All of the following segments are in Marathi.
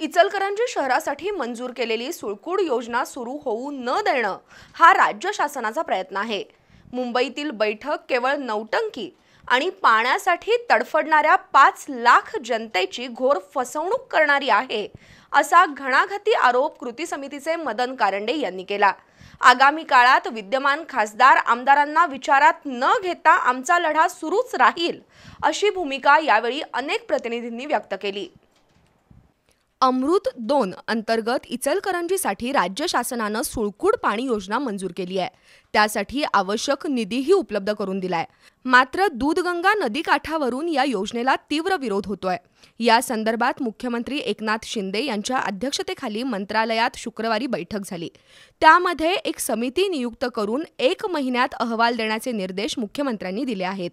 इचलकरंजी शहरासाठी मंजूर केलेली सुळकूड योजना सुरू होऊ न देणं हा राज्य शासनाचा प्रयत्न आहे. मुंबईतील बैठक केवळ नौटंकी आणि पाण्यासाठी तडफडणाऱ्या पाच लाख जनतेची घोर फसवणूक करणारी आहे असा घणाघाती आरोप कृती समितीचे मदन कारंडे यांनी केला. आगामी काळात विद्यमान खासदार आमदारांना विचारात न घेता आमचा लढा सुरूच राहील अशी भूमिका यावेळी अनेक प्रतिनिधींनी व्यक्त केली. अमृत दोन अंतर्गत इचलकरंजीसाठी राज्य शासनानं सुळकूड पाणी योजना मंजूर केली आहे. त्यासाठी आवश्यक निधीही उपलब्ध करून दिलाय. मात्र दूधगंगा नदीकाठावरून या योजनेला तीव्र विरोध होतोय. या संदर्भात मुख्यमंत्री एकनाथ शिंदे यांच्या अध्यक्षतेखाली मंत्रालयात शुक्रवारी बैठक झाली. त्यामध्ये एक समिती नियुक्त करून एक महिन्यात अहवाल देण्याचे निर्देश मुख्यमंत्र्यांनी दिले आहेत.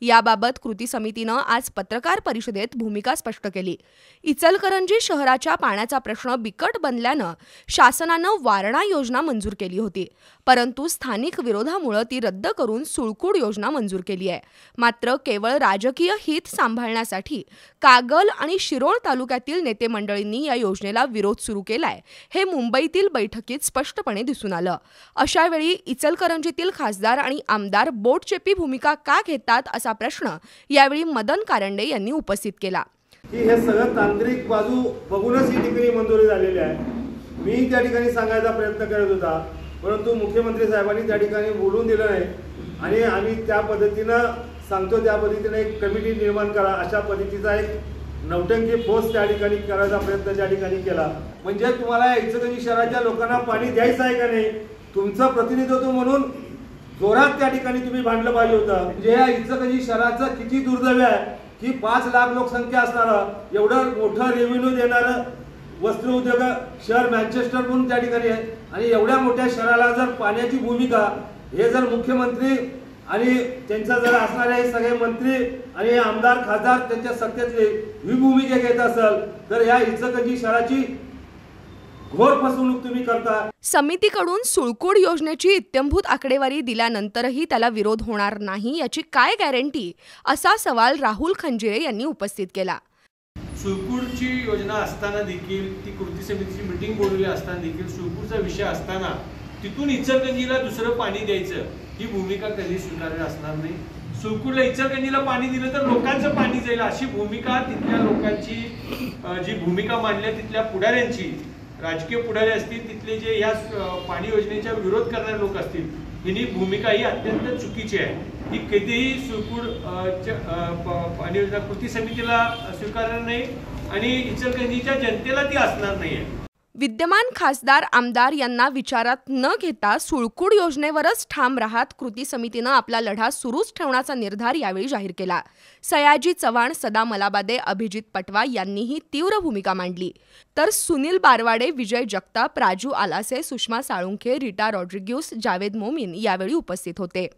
याबाबत कृती समितीनं आज पत्रकार परिषदेत भूमिका स्पष्ट केली. इचलकरंजी शहराच्या पाण्याचा प्रश्न बिकट बनल्यानं शासनानं वारणा योजना मंजूर केली होती. परंतु स्थानिक विरोधामुळे ती रद्द करून सुळकूड योजना मंजूर केली आहे. मात्र केवळ राजकीय हित सांभाळण्यासाठी कागल आणि शिरोळ तालुक्यातील नेते मंडळींनी या योजनेला विरोध सुरू केलाय हे मुंबईतील बैठकीत स्पष्टपणे दिसून आलं. अशावेळी इचलकरंजीतील खासदार आणि आमदार बोटचेपी भूमिका का घेतात असा प्रश्न यावेळी मदन कारंडे यांनी उपस्थित केला. की हे सगळं तांत्रिक बाजू बघूनच ही ठिकाणी मंजुरी झालेली आहे. मी त्या ठिकाणी सांगायचा प्रयत्न करत होता परंतु मुख्यमंत्री साहेबांनी त्या ठिकाणी बोलून दिलं नाही. आणि आम्ही त्या पद्धतीनं सांगतो त्या पद्धतीनं एक कमिटी निर्माण करा अशा पद्धतीचा एक नवटंकी फोर्स त्या ठिकाणी करायचा प्रयत्न त्या ठिकाणी केला. म्हणजे तुम्हाला इचलकरंजी शहराच्या लोकांना पाणी द्यायचं आहे का नाही? तुमचं प्रतिनिधित्व म्हणून जोरात त्या ठिकाणी तुम्ही भांडलं पाहिजे होतं. म्हणजे या इचलकरंजी शहराचं किती दुर्दैव आहे की पाच लाख लोकसंख्या असणारं एवढं मोठं रेव्हेन्यू देणारं वस्त्र उद्योग शहर मॅन्चेस्टर म्हणून त्या ठिकाणी आहे. आणि एवढ्या मोठ्या शहराला जर पाण्याची भूमिका हे जर मुख्यमंत्री आणि त्यांचा जर असणारे हे सगळे मंत्री आणि आमदार खासदार त्यांच्या सत्तेतले ही भूमिका घेत असेल तर या इचकजी शहराची घोर फसवणूक तुम्ही करता. समितीकडून सुळकोड योजनेची इत्यंभूत आकडेवारी दिल्यानंतरही त्याला विरोध होणार नाही याची काय गॅरंटी असा सवाल राहुल खंजिरे यांनी उपस्थित केला. सुळकूडची योजना असताना देखील ती कृती समितीची मिटिंग बोलवली असताना देखील सुळकूडचा विषय असताना तिथून इचलकंजीला दुसरं पाणी द्यायचं ही भूमिका कधी स्वीकारली असणार नाही. सुळकूडला इचलकंजीला पाणी दिलं तर लोकांचं पाणी जाईल अशी भूमिका तिथल्या लोकांची जी भूमिका मांडल्या तिथल्या पुढाऱ्यांची राजकीय पुढारी असतील तिथले जे या पाणी योजनेच्या विरोध करणारे लोक असतील यांनी भूमिका ही अत्यंत चुकीची आहे. ही कधीही सुळकूड अं, प- पाणी योजना कृती समितीला स्वीकारणार नाही आणि इचलकरंजीच्या जनतेला ती असणार नाही आहे विद्यमान खासदार आमदार यांना विचारात न घेता सुळकूड योजनेवरच ठाम राहत कृती समितीनं आपला लढा सुरूच ठेवण्याचा निर्धार यावेळी जाहीर केला. सयाजी चव्हाण सदा मलाबादे अभिजित पटवा यांनीही तीव्र भूमिका मांडली. तर सुनील बारवाडे विजय जगताप राजू आलासे सुषमा साळुंखे रिटा रॉड्रिग्यूस जावेद मोमीन यावेळी उपस्थित होते.